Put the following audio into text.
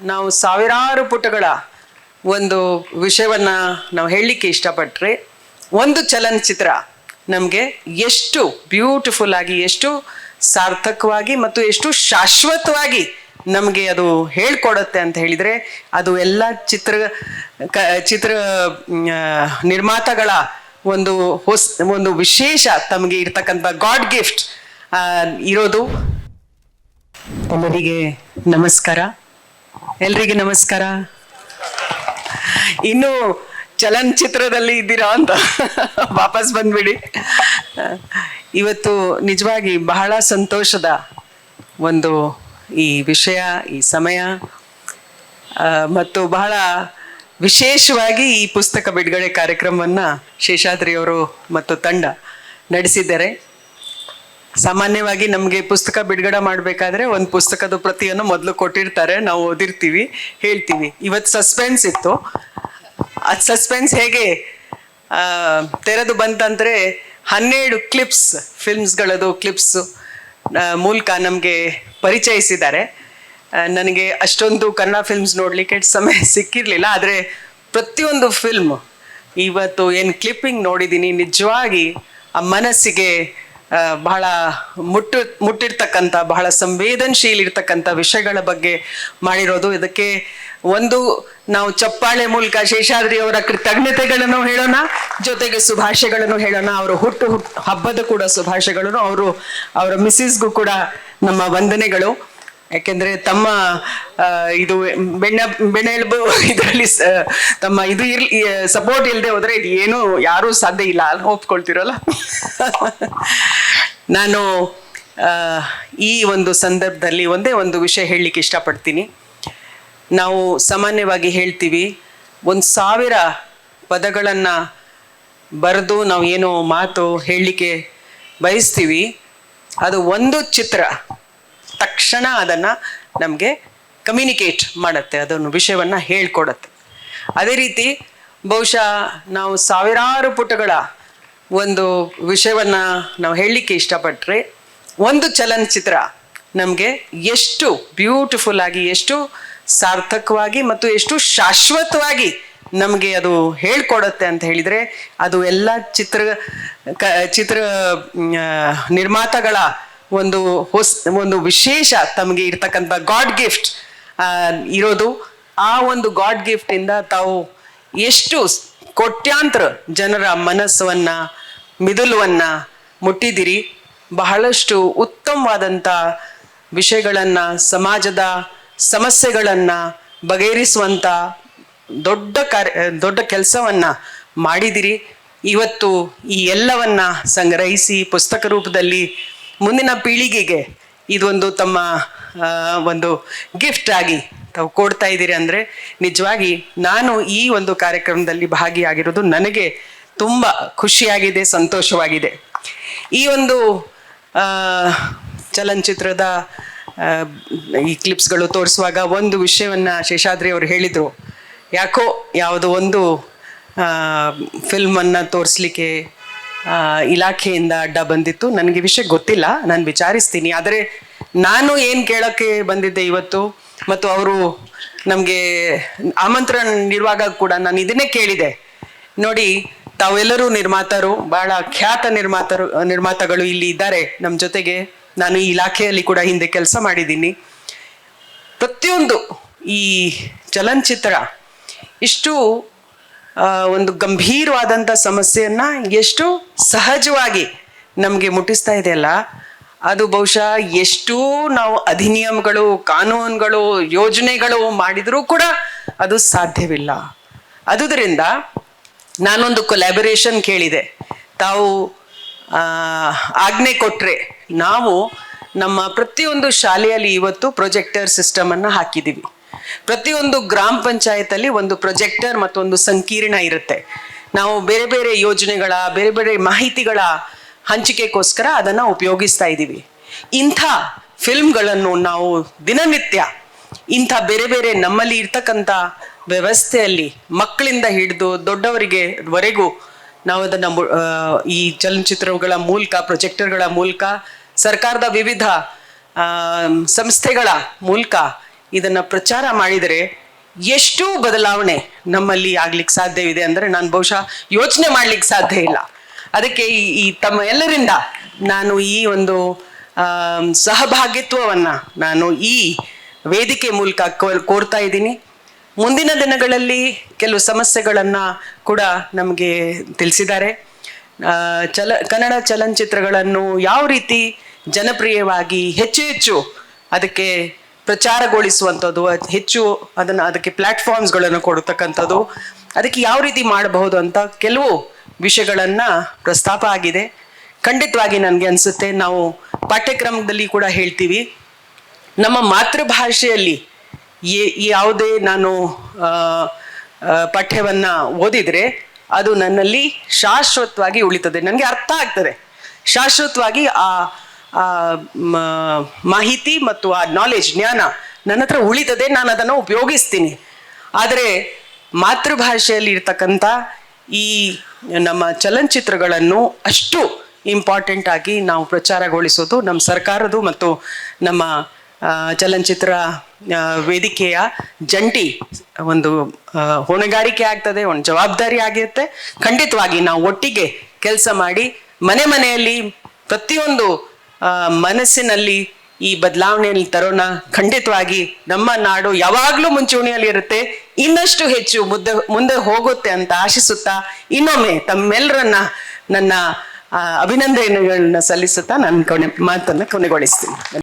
ನಾವು ಸಾವಿರಾರು ಪುಟಗಳ ಒಂದು ವಿಷಯವನ್ನ ನಾವು ಹೇಳಲಿಕ್ಕೆ ಇಷ್ಟಪಟ್ರೆ, ಒಂದು ಚಲನಚಿತ್ರ ನಮಗೆ ಎಷ್ಟು ಬ್ಯೂಟಿಫುಲ್ ಆಗಿ, ಎಷ್ಟು ಸಾರ್ಥಕವಾಗಿ ಮತ್ತು ಎಷ್ಟು ಶಾಶ್ವತವಾಗಿ ನಮಗೆ ಅದು ಹೇಳ್ಕೊಡುತ್ತೆ ಅಂತ ಹೇಳಿದರೆ, ಅದು ಎಲ್ಲ ಚಿತ್ರ, ಕ, ಚಿತ್ರ ನಿರ್ಮಾತಗಳ ಒಂದು ಹೊಸ, ಒಂದು ವಿಶೇಷ ತಮಗೆ ಇರ್ತಕ್ಕಂಥ ಗಾಡ್ ಗಿಫ್ಟ್ ಇರೋದು. ಎಲ್ಲರಿಗೆ ನಮಸ್ಕಾರ. ಎಲ್ರಿಗೆ ನಮಸ್ಕಾರ. ಇನ್ನು ಚಲನಚಿತ್ರದಲ್ಲಿ ಇದ್ದೀರಾ ಅಂತ ವಾಪಸ್ ಬಂದ್ಬಿಡಿ. ಇವತ್ತು ನಿಜವಾಗಿ ಬಹಳ ಸಂತೋಷದ ಒಂದು ಈ ವಿಷಯ, ಈ ಸಮಯ ಮತ್ತು ಬಹಳ ವಿಶೇಷವಾಗಿ ಈ ಪುಸ್ತಕ ಬಿಡುಗಡೆ ಕಾರ್ಯಕ್ರಮವನ್ನು ಶೇಷಾದ್ರಿಯವರು ಮತ್ತು ತಂಡ ನಡೆಸಿದ್ದಾರೆ. ಸಾಮಾನ್ಯವಾಗಿ ನಮಗೆ ಪುಸ್ತಕ ಬಿಡುಗಡೆ ಮಾಡಬೇಕಾದ್ರೆ ಒಂದು ಪುಸ್ತಕದ ಪ್ರತಿಯನ್ನು ಮೊದಲು ಕೊಟ್ಟಿರ್ತಾರೆ, ನಾವು ಓದಿರ್ತೀವಿ, ಹೇಳ್ತೀವಿ. ಇವತ್ತು ಸಸ್ಪೆನ್ಸ್ ಇತ್ತು. ಅದು ಸಸ್ಪೆನ್ಸ್ ಹೇಗೆ ತೆರೆದು ಬಂತಂದರೆ ಹನ್ನೆರಡು ಕ್ಲಿಪ್ಸ್ ಫಿಲ್ಮ್ಸ್ಗಳದು ಕ್ಲಿಪ್ಸ್ ಮೂಲಕ ನಮಗೆ ಪರಿಚಯಿಸಿದ್ದಾರೆ. ನನಗೆ ಅಷ್ಟೊಂದು ಕನ್ನಡ ಫಿಲ್ಮ್ಸ್ ನೋಡಲಿಕ್ಕೆ ಸಮಯ ಸಿಕ್ಕಿರಲಿಲ್ಲ, ಆದರೆ ಪ್ರತಿಯೊಂದು ಫಿಲ್ಮ್ ಇವತ್ತು ಏನು ಕ್ಲಿಪ್ಪಿಂಗ್ ನೋಡಿದ್ದೀನಿ ನಿಜವಾಗಿ ಆ ಮನಸ್ಸಿಗೆ ಬಹಳ ಮುಟ್ಟು, ಮುಟ್ಟಿರ್ತಕ್ಕಂಥ, ಬಹಳ ಸಂವೇದನಶೀಲ ಇರ್ತಕ್ಕಂಥ ವಿಷಯಗಳ ಬಗ್ಗೆ ಮಾಡಿರೋದು. ಇದಕ್ಕೆ ಒಂದು ನಾವು ಚಪ್ಪಾಳೆ ಮೂಲಕ ಶೇಷಾದ್ರಿ ಅವರ ಕೃತಜ್ಞತೆಗಳನ್ನು ಹೇಳೋಣ, ಜೊತೆಗೆ ಶುಭಾಶಯಗಳನ್ನು ಹೇಳೋಣ. ಅವರ ಹುಟ್ಟು ಹುಟ್ಟು ಹಬ್ಬದ ಕೂಡ ಶುಭಾಶಯಗಳನ್ನು ಅವರು, ಅವರ ಮಿಸ್ಸಿಸ್ಗೂ ಕೂಡ ನಮ್ಮ ವಂದನೆಗಳು. ಯಾಕೆಂದ್ರೆ ತಮ್ಮ ಇದು ಬೆಣ್ಣ ಬೆಣ್ಣೆಲುಬು ಇದರಲ್ಲಿ ತಮ್ಮ ಇದು ಇರ್ಲಿ ಸಪೋರ್ಟ್ ಇಲ್ಲದೆ ಹೋದ್ರೆ ಇದು ಏನು ಯಾರೂ ಸಾಧ್ಯ ಇಲ್ಲ. ಅಲ್ಲಿ ಒಪ್ಕೊಳ್ತಿರಲ್ಲ? ನಾನು ಈ ಒಂದು ಸಂದರ್ಭದಲ್ಲಿ ಒಂದೇ ಒಂದು ವಿಷಯ ಹೇಳಲಿಕ್ಕೆ ಇಷ್ಟಪಡ್ತೀನಿ. ನಾವು ಸಾಮಾನ್ಯವಾಗಿ ಹೇಳ್ತೀವಿ, ಒಂದು ಸಾವಿರ ಪದಗಳನ್ನು ಬರೆದು ನಾವು ಏನೋ ಮಾತು ಹೇಳಲಿಕ್ಕೆ ಬಯಸ್ತೀವಿ, ಅದು ಒಂದು ಚಿತ್ರ. ತಕ್ಷಣ ಅದನ್ನು ನಮಗೆ ಕಮ್ಯುನಿಕೇಟ್ ಮಾಡುತ್ತೆ ಅದನ್ನು ವಿಷಯವನ್ನು ಹೇಳ್ಕೊಡತ್ತೆ. ಅದೇ ರೀತಿ ಬಹುಶಃ ನಾವು ಸಾವಿರಾರು ಪುಟಗಳ ಒಂದು ವಿಷಯವನ್ನು ನಾವು ಹೇಳಲಿಕ್ಕೆ ಇಷ್ಟಪಟ್ಟರೆ ಒಂದು ಚಲನಚಿತ್ರ ನಮಗೆ ಎಷ್ಟು ಬ್ಯೂಟಿಫುಲ್ ಆಗಿ, ಎಷ್ಟು ಸಾರ್ಥಕವಾಗಿ ಮತ್ತು ಎಷ್ಟು ಶಾಶ್ವತವಾಗಿ ನಮಗೆ ಅದು ಹೇಳ್ಕೊಡತ್ತೆ ಅಂತ ಹೇಳಿದರೆ, ಅದು ಎಲ್ಲ ಚಿತ್ರ, ಕ, ಚಿತ್ರ ನಿರ್ಮಾತಗಳ ಒಂದು ಹೊಸ, ಒಂದು ವಿಶೇಷ ತಮಗೆ ಇರ್ತಕ್ಕಂಥ ಗಾಡ್ ಗಿಫ್ಟ್ ಇರೋದು. ಆ ಒಂದು ಗಾಡ್ ಗಿಫ್ಟಿಂದ ತಾವು ಎಷ್ಟು ಕೋಟ್ಯಾಂತರ ಜನರ ಮನಸ್ಸನ್ನು ಮಿದುಲುವನ್ನು ಮುಟ್ಟಿದಿರಿ ಬಹಳಷ್ಟು ಉತ್ತಮವಾದಂಥ ವಿಷಯಗಳನ್ನು, ಸಮಾಜದ ಸಮಸ್ಯೆಗಳನ್ನು ಬಗೆಹರಿಸುವಂಥ ದೊಡ್ಡ ಕಾರ್ಯ, ದೊಡ್ಡ ಕೆಲಸವನ್ನು ಮಾಡಿದಿರಿ ಇವತ್ತು ಈ ಎಲ್ಲವನ್ನ ಸಂಗ್ರಹಿಸಿ ಪುಸ್ತಕ ರೂಪದಲ್ಲಿ ಮುಂದಿನ ಪೀಳಿಗೆಗೆ ಇದೊಂದು ತಮ್ಮ ಒಂದು ಗಿಫ್ಟ್ ಆಗಿ ತಾವು ಕೊಡ್ತಾ ಇದ್ದೀರಿ ಅಂದರೆ ನಿಜವಾಗಿ ನಾನು ಈ ಒಂದು ಕಾರ್ಯಕ್ರಮದಲ್ಲಿ ಭಾಗಿಯಾಗಿರೋದು ನನಗೆ ತುಂಬ ಖುಷಿಯಾಗಿದೆ, ಸಂತೋಷವಾಗಿದೆ. ಈ ಒಂದು ಚಲನಚಿತ್ರದ ಈ ಕ್ಲಿಪ್ಸ್ಗಳು ತೋರಿಸುವಾಗ ಒಂದು ವಿಷಯವನ್ನು ಶೇಷಾದ್ರಿ ಅವರು ಹೇಳಿದರು. ಯಾಕೋ ಯಾವುದೋ ಒಂದು ಫಿಲ್ಮನ್ನು ತೋರಿಸ್ಲಿಕ್ಕೆ ಇಲಾಖೆಯಿಂದ ಅಡ್ಡ ಬಂದಿತ್ತು. ನನಗೆ ವಿಷಯ ಗೊತ್ತಿಲ್ಲ. ನಾನು ವಿಚಾರಿಸ್ತೀನಿ. ಆದರೆ ನಾನು ಏನು ಕೇಳೋಕ್ಕೆ ಬಂದಿದ್ದೆ ಇವತ್ತು? ಮತ್ತು ಅವರು ನಮಗೆ ಆಮಂತ್ರಣ ನೀಡುವಾಗ ಕೂಡ ನಾನು ಇದನ್ನೇ ಕೇಳಿದೆ. ನೋಡಿ, ತಾವೆಲ್ಲರೂ ನಿರ್ಮಾತರು, ಬಹಳ ಖ್ಯಾತ ನಿರ್ಮಾತರು, ನಿರ್ಮಾತಗಳು ಇಲ್ಲಿ ಇದ್ದಾರೆ. ನಮ್ಮ ಜೊತೆಗೆ ನಾನು ಈ ಇಲಾಖೆಯಲ್ಲಿ ಕೂಡ ಹಿಂದೆ ಕೆಲಸ ಮಾಡಿದ್ದೀನಿ. ಪ್ರತಿಯೊಂದು ಈ ಚಲನಚಿತ್ರ ಇಷ್ಟು ಒಂದು ಗಂಭೀರವಾದಂಥ ಸಮಸ್ಯೆಯನ್ನು ಎಷ್ಟು ಸಹಜವಾಗಿ ನಮಗೆ ಮುಟ್ಟಿಸ್ತಾ ಇದೆಯಲ್ಲ ಅದು ಬಹುಶಃ ಎಷ್ಟೂ ನಾವು ಅಧಿನಿಯಮಗಳು, ಕಾನೂನುಗಳು, ಯೋಜನೆಗಳು ಮಾಡಿದರೂ ಕೂಡ ಅದು ಸಾಧ್ಯವಿಲ್ಲ. ಅದುದರಿಂದ ನಾನೊಂದು ಕೊಲ್ಯಾಬರೇಷನ್ ಕೇಳಿದೆ. ತಾವು ಆಜ್ಞೆ ಕೊಟ್ಟರೆ ನಾವು ನಮ್ಮ ಪ್ರತಿಯೊಂದು ಶಾಲೆಯಲ್ಲಿ ಇವತ್ತು ಪ್ರೊಜೆಕ್ಟರ್ ಸಿಸ್ಟಮನ್ನು ಹಾಕಿದ್ದೀವಿ. ಪ್ರತಿಯೊಂದು ಗ್ರಾಮ ಪಂಚಾಯತಲ್ಲಿ ಒಂದು ಪ್ರೊಜೆಕ್ಟರ್ ಮತ್ತೊಂದು ಸಂಕೀರ್ಣ ಇರುತ್ತೆ. ನಾವು ಬೇರೆ ಬೇರೆ ಯೋಜನೆಗಳ, ಬೇರೆ ಬೇರೆ ಮಾಹಿತಿಗಳ ಹಂಚಿಕೆಗೋಸ್ಕರ ಅದನ್ನು ಉಪಯೋಗಿಸ್ತಾ ಇದ್ದೀವಿ. ಇಂಥ ಫಿಲ್ಮ್ಗಳನ್ನು ನಾವು ದಿನನಿತ್ಯ, ಇಂಥ ಬೇರೆ ಬೇರೆ ನಮ್ಮಲ್ಲಿ ಇರ್ತಕ್ಕಂಥ ವ್ಯವಸ್ಥೆಯಲ್ಲಿ ಮಕ್ಕಳಿಂದ ಹಿಡಿದು ದೊಡ್ಡವರಿಗೆ ವರೆಗೂ ನಾವು ಅದನ್ನು ಈ ಚಲನಚಿತ್ರಗಳ ಮೂಲಕ, ಪ್ರೊಜೆಕ್ಟರ್ಗಳ ಮೂಲಕ, ಸರ್ಕಾರದ ವಿವಿಧ ಸಂಸ್ಥೆಗಳ ಮೂಲಕ ಇದನ್ನ ಪ್ರಚಾರ ಮಾಡಿದರೆ ಎಷ್ಟು ಬದಲಾವಣೆ ನಮ್ಮಲ್ಲಿ ಆಗ್ಲಿಕ್ಕೆ ಸಾಧ್ಯವಿದೆ ಅಂದ್ರೆ ನಾನು ಬಹುಶಃ ಯೋಚನೆ ಮಾಡ್ಲಿಕ್ಕೆ ಸಾಧ್ಯ ಇಲ್ಲ. ಅದಕ್ಕೆ ಈ ತಮ್ಮ ಎಲ್ಲರಿಂದ ನಾನು ಈ ಒಂದು ಸಹಭಾಗಿತ್ವವನ್ನು ನಾನು ಈ ವೇದಿಕೆ ಮೂಲಕ ಕೋರ್ತಾ ಇದ್ದೀನಿ. ಮುಂದಿನ ದಿನಗಳಲ್ಲಿ ಕೆಲವು ಸಮಸ್ಯೆಗಳನ್ನು ಕೂಡ ನಮಗೆ ತಿಳಿಸಿದ್ದಾರೆ. ಚಲ, ಕನ್ನಡ ಚಲನಚಿತ್ರಗಳನ್ನು ಯಾವ ರೀತಿ ಜನಪ್ರಿಯವಾಗಿ ಹೆಚ್ಚು ಹೆಚ್ಚು ಅದಕ್ಕೆ ಪ್ರಚಾರಗೊಳಿಸುವಂಥದ್ದು ಹೆಚ್ಚು ಅದನ್ನು ಅದಕ್ಕೆ ಪ್ಲ್ಯಾಟ್ಫಾರ್ಮ್ಸ್ಗಳನ್ನು ಕೊಡತಕ್ಕಂಥದ್ದು. ಅದಕ್ಕೆ ಯಾವ ರೀತಿ ಮಾಡಬಹುದು ಅಂತ ಕೆಲವು ವಿಷಯಗಳನ್ನು ಪ್ರಸ್ತಾಪ ಆಗಿದೆ. ಖಂಡಿತವಾಗಿ ನನಗೆ ಅನಿಸುತ್ತೆ, ನಾವು ಪಾಠ್ಯಕ್ರಮದಲ್ಲಿ ಕೂಡ ಹೇಳ್ತೀವಿ. ನಮ್ಮ ಮಾತೃಭಾಷೆಯಲ್ಲಿ ಯಾವುದೇ ನಾನು ಪಠ್ಯವನ್ನ ಓದಿದ್ರೆ ಅದು ನನ್ನಲ್ಲಿ ಶಾಶ್ವತವಾಗಿ ಉಳಿತದೆ. ನನಗೆ ಅರ್ಥ ಆಗ್ತದೆ. ಶಾಶ್ವತವಾಗಿ ಆ ಆ, ಮಾಹಿತಿ ಮತ್ತು ಆ ನಾಲೆಜ್ ಜ್ಞಾನ ನನ್ನ ಹತ್ರ ಉಳಿತದೆ ನಾನು ಅದನ್ನು ಉಪಯೋಗಿಸ್ತೀನಿ. ಆದರೆ ಮಾತೃಭಾಷೆಯಲ್ಲಿ ಇರ್ತಕ್ಕಂಥ ಈ ನಮ್ಮ ಚಲನಚಿತ್ರಗಳನ್ನು ಅಷ್ಟು ಇಂಪಾರ್ಟೆಂಟ್ ಆಗಿ ನಾವು ಪ್ರಚಾರಗೊಳಿಸೋದು ನಮ್ಮ ಸರ್ಕಾರದು ಮತ್ತು ನಮ್ಮ ಚಲನಚಿತ್ರ ವೇದಿಕೆಯ ಜಂಟಿ ಒಂದು ಹೊಣೆಗಾರಿಕೆ ಆಗ್ತದೆ ಒಂದು ಜವಾಬ್ದಾರಿ ಆಗಿರುತ್ತೆ. ಖಂಡಿತವಾಗಿ ನಾವು ಒಟ್ಟಿಗೆ ಕೆಲಸ ಮಾಡಿ ಮನೆ ಮನೆಯಲ್ಲಿ ಪ್ರತಿಯೊಂದು ಮನಸ್ಸಿನಲ್ಲಿ ಈ ಬದಲಾವಣೆಯಲ್ಲಿ ತರೋಣ. ಖಂಡಿತವಾಗಿ ನಮ್ಮ ನಾಡು ಯಾವಾಗಲೂ ಮುಂಚೂಣಿಯಲ್ಲಿ ಇರುತ್ತೆ. ಇನ್ನಷ್ಟು ಹೆಚ್ಚು ಮುದ್ದೆ, ಮುಂದೆ ಹೋಗುತ್ತೆ ಅಂತ ಆಶಿಸುತ್ತಾ, ಇನ್ನೊಮ್ಮೆ ತಮ್ಮೆಲ್ಲರನ್ನ ನನ್ನ ಅಭಿನಂದನೆಗಳನ್ನ ಸಲ್ಲಿಸುತ್ತಾ ನಾನು ಕೊನೆ ಮಾತನ್ನು ಕೊನೆಗೊಳಿಸ್ತೀನಿ.